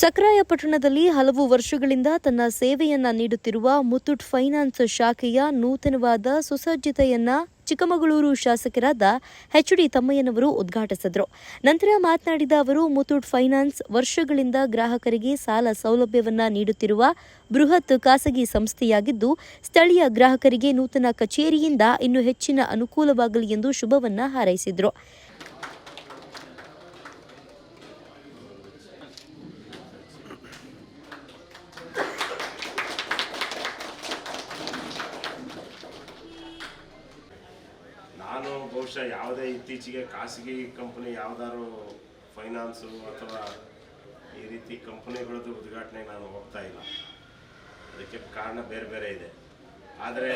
ಸಕ್ರಾಯ ಪಟ್ಟಣದಲ್ಲಿ ಹಲವು ವರ್ಷಗಳಿಂದ ತನ್ನ ಸೇವೆಯನ್ನ ನೀಡುತ್ತಿರುವ ಮುತ್ತೂಟ್ ಫೈನಾನ್ಸ್ ಶಾಖೆಯ ನೂತನವಾದ ಸುಸಜ್ಜಿತೆಯನ್ನ ಚಿಕ್ಕಮಗಳೂರು ಶಾಸಕರಾದ ಎಚ್ ಡಿ ತಮ್ಮಯ್ಯನವರು ಉದ್ಘಾಟಿಸಿದರು. ನಂತರ ಮಾತನಾಡಿದ ಅವರು, ಮುತ್ತೂಟ್ ಫೈನಾನ್ಸ್ ವರ್ಷಗಳಿಂದ ಗ್ರಾಹಕರಿಗೆ ಸಾಲ ಸೌಲಭ್ಯವನ್ನ ನೀಡುತ್ತಿರುವ ಬೃಹತ್ ಖಾಸಗಿ ಸಂಸ್ಥೆಯಾಗಿದ್ದು, ಸ್ಥಳೀಯ ಗ್ರಾಹಕರಿಗೆ ನೂತನ ಕಚೇರಿಯಿಂದ ಇನ್ನೂ ಹೆಚ್ಚಿನ ಅನುಕೂಲವಾಗಲಿ ಎಂದು ಶುಭವನ್ನ ಹಾರೈಸಿದರು. ಬಹುಶಃ ಯಾವುದೇ ಇತ್ತೀಚೆಗೆ ಖಾಸಗಿ ಕಂಪನಿ ಯಾವ್ದಾದ್ರು ಫೈನಾನ್ಸು ಅಥವಾ ಈ ರೀತಿ ಕಂಪನಿಗಳದ್ದು ಉದ್ಘಾಟನೆ ನಾನು ಹೋಗ್ತಾ ಇಲ್ಲ. ಅದಕ್ಕೆ ಕಾರಣ ಬೇರೆ ಬೇರೆ ಇದೆ. ಆದರೆ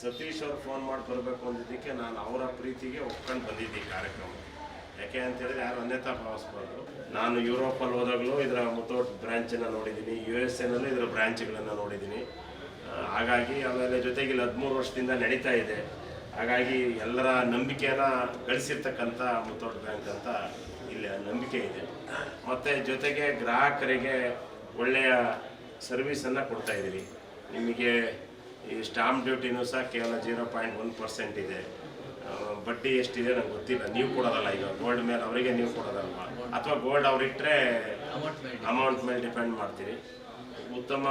ಸತೀಶ್ ಅವ್ರು ಫೋನ್ ಮಾಡಿ ಬರಬೇಕು ಅಂದಿದ್ದಕ್ಕೆ ನಾನು ಅವರ ಪ್ರೀತಿಗೆ ಒಪ್ಕೊಂಡು ಬಂದಿದ್ದೆ ಈ ಕಾರ್ಯಕ್ರಮ. ಯಾಕೆ ಅಂತ ಹೇಳಿದ್ರೆ ಯಾರು ಅನ್ಯತಾ ಭಾವಿಸ್ಬಾರ್ದು. ನಾನು ಯುರೋಪಲ್ಲಿ ಹೋದಾಗಲೂ ಇದರ ಮುತೋಟ್ ಬ್ರ್ಯಾಂಚನ್ನು ನೋಡಿದ್ದೀನಿ. ಯು ಎಸ್ ಎನಲ್ಲೂ ಇದರ ಬ್ರ್ಯಾಂಚ್ಗಳನ್ನು ನೋಡಿದ್ದೀನಿ. ಹಾಗಾಗಿ ಆಮೇಲೆ ಜೊತೆಗೆ ಇಲ್ಲಿ ಹದಿಮೂರು ವರ್ಷದಿಂದ ನಡೀತಾ ಇದೆ. ಹಾಗಾಗಿ ಎಲ್ಲರ ನಂಬಿಕೆಯನ್ನ ಗಳಿಸಿರ್ತಕ್ಕಂಥ ಮುತ್ತೋಟ್ ಬ್ಯಾಂಕ್ ಅಂತ ಇಲ್ಲಿ ನಂಬಿಕೆ ಇದೆ. ಮತ್ತು ಜೊತೆಗೆ ಗ್ರಾಹಕರಿಗೆ ಒಳ್ಳೆಯ ಸರ್ವಿಸನ್ನು ಕೊಡ್ತಾ ಇದ್ದೀರಿ ನಿಮಗೆ ಈ ಸ್ಟಾಂಪ್ ಡ್ಯೂಟಿನೂ ಸಹ ಕೇವಲ ಜೀರೋ ಪಾಯಿಂಟ್ ಒನ್ ಪರ್ಸೆಂಟ್ ಇದೆ. ಬಡ್ಡಿ ಎಷ್ಟಿದೆ ನಂಗೆ ಗೊತ್ತಿಲ್ಲ. ನೀವು ಕೊಡೋದಲ್ಲ ಈಗ. ಗೋಲ್ಡ್ ಮೇಲೆ ಅವರಿಗೆ ನೀವು ಕೊಡೋದಲ್ವಾ? ಅಥವಾ ಗೋಲ್ಡ್ ಅವ್ರಿಟ್ಟರೆ ಅಮೌಂಟ್ ಮೇಲೆ ಡಿಪೆಂಡ್ ಮಾಡ್ತೀರಿ. ಉತ್ತಮ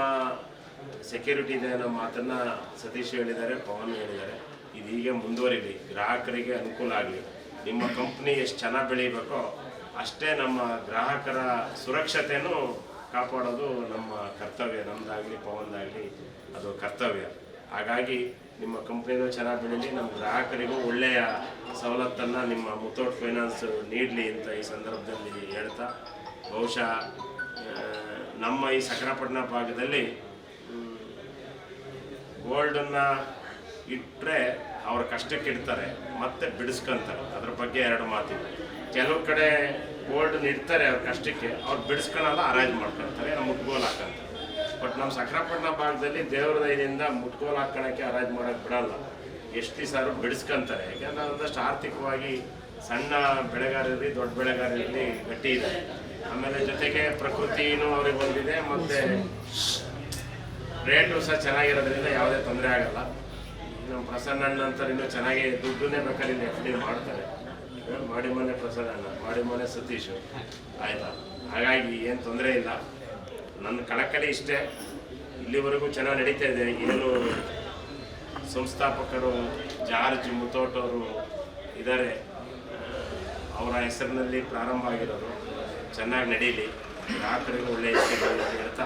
ಸೆಕ್ಯೂರಿಟಿ ಇದೆ ಅನ್ನೋ ಮಾತನ್ನು ಸತೀಶ್ ಹೇಳಿದ್ದಾರೆ ಪವನ್ ಹೇಳಿದ್ದಾರೆ. ಇದು ಹೀಗೆ ಮುಂದುವರಿಲಿ, ಗ್ರಾಹಕರಿಗೆ ಅನುಕೂಲ ಆಗಲಿ. ನಿಮ್ಮ ಕಂಪ್ನಿ ಎಷ್ಟು ಚೆನ್ನಾಗಿ ಬೆಳೀಬೇಕೋ ಅಷ್ಟೇ ನಮ್ಮ ಗ್ರಾಹಕರ ಸುರಕ್ಷತೆಯನ್ನು ಕಾಪಾಡೋದು ನಮ್ಮ ಕರ್ತವ್ಯ. ನಮ್ಮದಾಗಲಿ ಪವನ್ದಾಗಲಿ ಅದು ಕರ್ತವ್ಯ. ಹಾಗಾಗಿ ನಿಮ್ಮ ಕಂಪ್ನಿನೂ ಚೆನ್ನಾಗಿ ಬೆಳೀಲಿ, ನಮ್ಮ ಗ್ರಾಹಕರಿಗೂ ಒಳ್ಳೆಯ ಸವಲತ್ತನ್ನು ನಿಮ್ಮ ಮುತ್ತೋಟ್ ಫೈನಾನ್ಸ್ ನೀಡಲಿ ಅಂತ ಈ ಸಂದರ್ಭದಲ್ಲಿ ಹೇಳ್ತಾ, ಬಹುಶಃ ನಮ್ಮ ಈ ಸಕರಪಟ್ಟಣ ಭಾಗದಲ್ಲಿ ಗೋಲ್ಡನ್ನು ಇಟ್ಟರೆ ಅವ್ರ ಕಷ್ಟಕ್ಕೆ ಇಡ್ತಾರೆ, ಮತ್ತೆ ಬಿಡಿಸ್ಕೊಂತಾರೆ. ಅದ್ರ ಬಗ್ಗೆ ಎರಡು ಮಾತಿದೆ. ಕೆಲವು ಕಡೆ ಗೋಲ್ಡ್ ಇಡ್ತಾರೆ ಅವ್ರ ಕಷ್ಟಕ್ಕೆ, ಅವ್ರು ಬಿಡಿಸ್ಕೊಳಲ್ಲ ಅರೇಂಜ್ ಮಾಡ್ಕೊಳ್ತಾರೆ ಮುಟ್ಗೋಲ್ ಹಾಕಂತಾರೆ. ಬಟ್ ನಮ್ಮ ಸಕ್ರಪಟ್ಟಣ ಭಾಗದಲ್ಲಿ ದೇವ್ರ ದಯದಿಂದ ಮುಟ್ಗೋಲ್ ಹಾಕೊಳ್ಳೋಕ್ಕೆ ಅರೇಂಜ್ ಮಾಡೋಕೆ ಬಿಡಲ್ಲ. ಎಷ್ಟು ದಿವಸ ಅವರು ಬಿಡಿಸ್ಕೊಂತಾರೆ. ಯಾಕಂದ್ರೆ ಒಂದಷ್ಟು ಆರ್ಥಿಕವಾಗಿ ಸಣ್ಣ ಬೆಳೆಗಾರರಲ್ಲಿ, ದೊಡ್ಡ ಬೆಳೆಗಾರರಲ್ಲಿ ಗಟ್ಟಿ ಇದೆ. ಆಮೇಲೆ ಜೊತೆಗೆ ಪ್ರಕೃತಿನೂ ಅವ್ರಿಗೆ ಬಂದಿದೆ ಮತ್ತೆ ರೇಟು ಸಹ ಚೆನ್ನಾಗಿರೋದ್ರಿಂದ ಯಾವುದೇ ತೊಂದರೆ ಆಗಲ್ಲ. ನಮ್ಮ ಪ್ರಸನ್ನ ಅಂತಾರೆ, ಇನ್ನೂ ಚೆನ್ನಾಗಿ ದುಡ್ಡನ್ನೇ ಬೇಕಾದ್ರೆ ಎಫ್ ಡಿ ಮಾಡ್ತಾರೆ. ಮಾಡಿ ಮನೆ ಪ್ರಸನ್ನ ಮಾಡಿ ಮನೆ ಸತೀಶ್. ಆಯ್ತಾ? ಹಾಗಾಗಿ ಏನು ತೊಂದರೆ ಇಲ್ಲ. ನನ್ನ ಕಳಕಳಿ ಇಷ್ಟೇ. ಇಲ್ಲಿವರೆಗೂ ಚೆನ್ನಾಗಿ ನಡೀತಾ ಇದೆ. ಏನು ಸಂಸ್ಥಾಪಕರು, ಜಾರ್ಜ್ ಮುತೋಟವರು ಇದ್ದಾರೆ ಅವರ ಹೆಸರಿನಲ್ಲಿ ಪ್ರಾರಂಭ ಆಗಿರೋದು. ಚೆನ್ನಾಗಿ ನಡೀಲಿ. ಗ್ರಾಹಕರಿಗೂ ಒಳ್ಳೆಯ ಅಂತ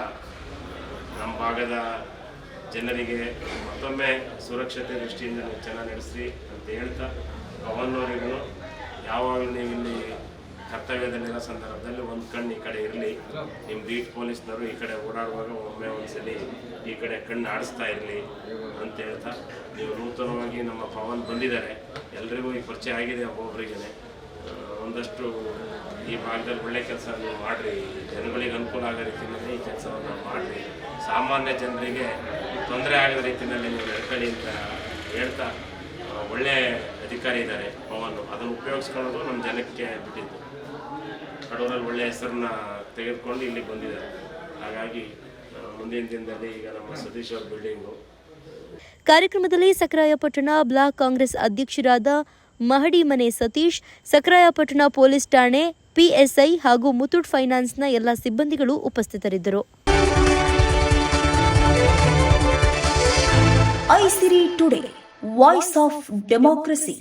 ನಮ್ಮ ಭಾಗದ ಜನರಿಗೆ ಮತ್ತೊಮ್ಮೆ ಸುರಕ್ಷತೆ ದೃಷ್ಟಿಯಿಂದ ನೀವು ಚೆನ್ನಾಗಿ ನಡೆಸಿ ಅಂತ ಹೇಳ್ತಾ ಪವನ್ ಯಾವಾಗಲೂ ನೀವು ಇಲ್ಲಿ ಕರ್ತವ್ಯದಲ್ಲಿರೋ ಸಂದರ್ಭದಲ್ಲಿ ಒಂದು ಕಣ್ಣು ಈ ಕಡೆ ಇರಲಿ. ನಿಮ್ಮ ಬೀಟ್ ಪೊಲೀಸ್ನವರು ಈ ಕಡೆ ಓಡಾಡುವಾಗ ಒಮ್ಮೆ ಒಂದ್ಸಲಿ ಈ ಕಡೆ ಕಣ್ಣು ಆಡಿಸ್ತಾ ಇರಲಿ ಅಂತ ಹೇಳ್ತಾ ನೀವು ನೂತನವಾಗಿ ನಮ್ಮ ಪವನ್ ಬಂದಿದ್ದಾರೆ. ಎಲ್ರಿಗೂ ಈ ಪರಿಚಯ ಆಗಿದೆ ಒಬ್ಬೊಬ್ಬರಿಗೆ ಒಂದಷ್ಟು ಈ ಭಾಗದಲ್ಲಿ ಒಳ್ಳೆ ಕೆಲಸ ನೀವು ಮಾಡಿರಿ ಜನಗಳಿಗೆ. ಆಗೋ ರೀತಿಯಲ್ಲಿ ಈ ಕೆಲಸವನ್ನು ಮಾಡಿರಿ ಸಾಮಾನ್ಯ ಜನರಿಗೆ ತೊಂದರೆ ಆಗದ ರೀತಿಯಲ್ಲಿ ನೀವು ನಡ್ಕೊಳ್ಳಿ ಅಂತ ಹೇಳ್ತಾ ಒಳ್ಳೆಯ ಒಳ್ಳೆ ಅಧಿಕಾರಿ ಇದ್ದಾರೆ ಪವನ್. ಅದನ್ನು ಉಪಯೋಗಿಸ್ಕೊಳ್ಳೋದು ನಮ್ಮ ಜನಕ್ಕೆ ಬಿಟ್ಟಿದ್ದು. ಕಡೂರಲ್ಲಿ ಒಳ್ಳೆಯ ಹೆಸರನ್ನ ತೆಗೆದುಕೊಂಡು ಇಲ್ಲಿಗೆ ಬಂದಿದ್ದಾರೆ. ಹಾಗಾಗಿ ಮುಂದಿನ ದಿನದಲ್ಲಿ ಈಗ ನಮ್ಮ ಸತೀಶ್ ಅವ್ರ ಬಿಲ್ಡಿಂಗು. ಕಾರ್ಯಕ್ರಮದಲ್ಲಿ ಸಕ್ರಾಯಪಟ್ಟಣ ಬ್ಲಾಕ್ ಕಾಂಗ್ರೆಸ್ ಅಧ್ಯಕ್ಷರಾದ ಮಹಡಿ ಮನೆ ಸತೀಶ್ ಸಕ್ರಾಯಪಟ್ಟಣ ಪೊಲೀಸ್ ಠಾಣೆ ಪಿಎಸ್ಐ ಹಾಗೂ ಮುತ್ತೂಟ್ ಫೈನಾನ್ಸ್ನ ಎಲ್ಲ ಸಿಬ್ಬಂದಿಗಳು ಉಪಸ್ಥಿತರಿದ್ದರು. Aisiri today voice of democracy.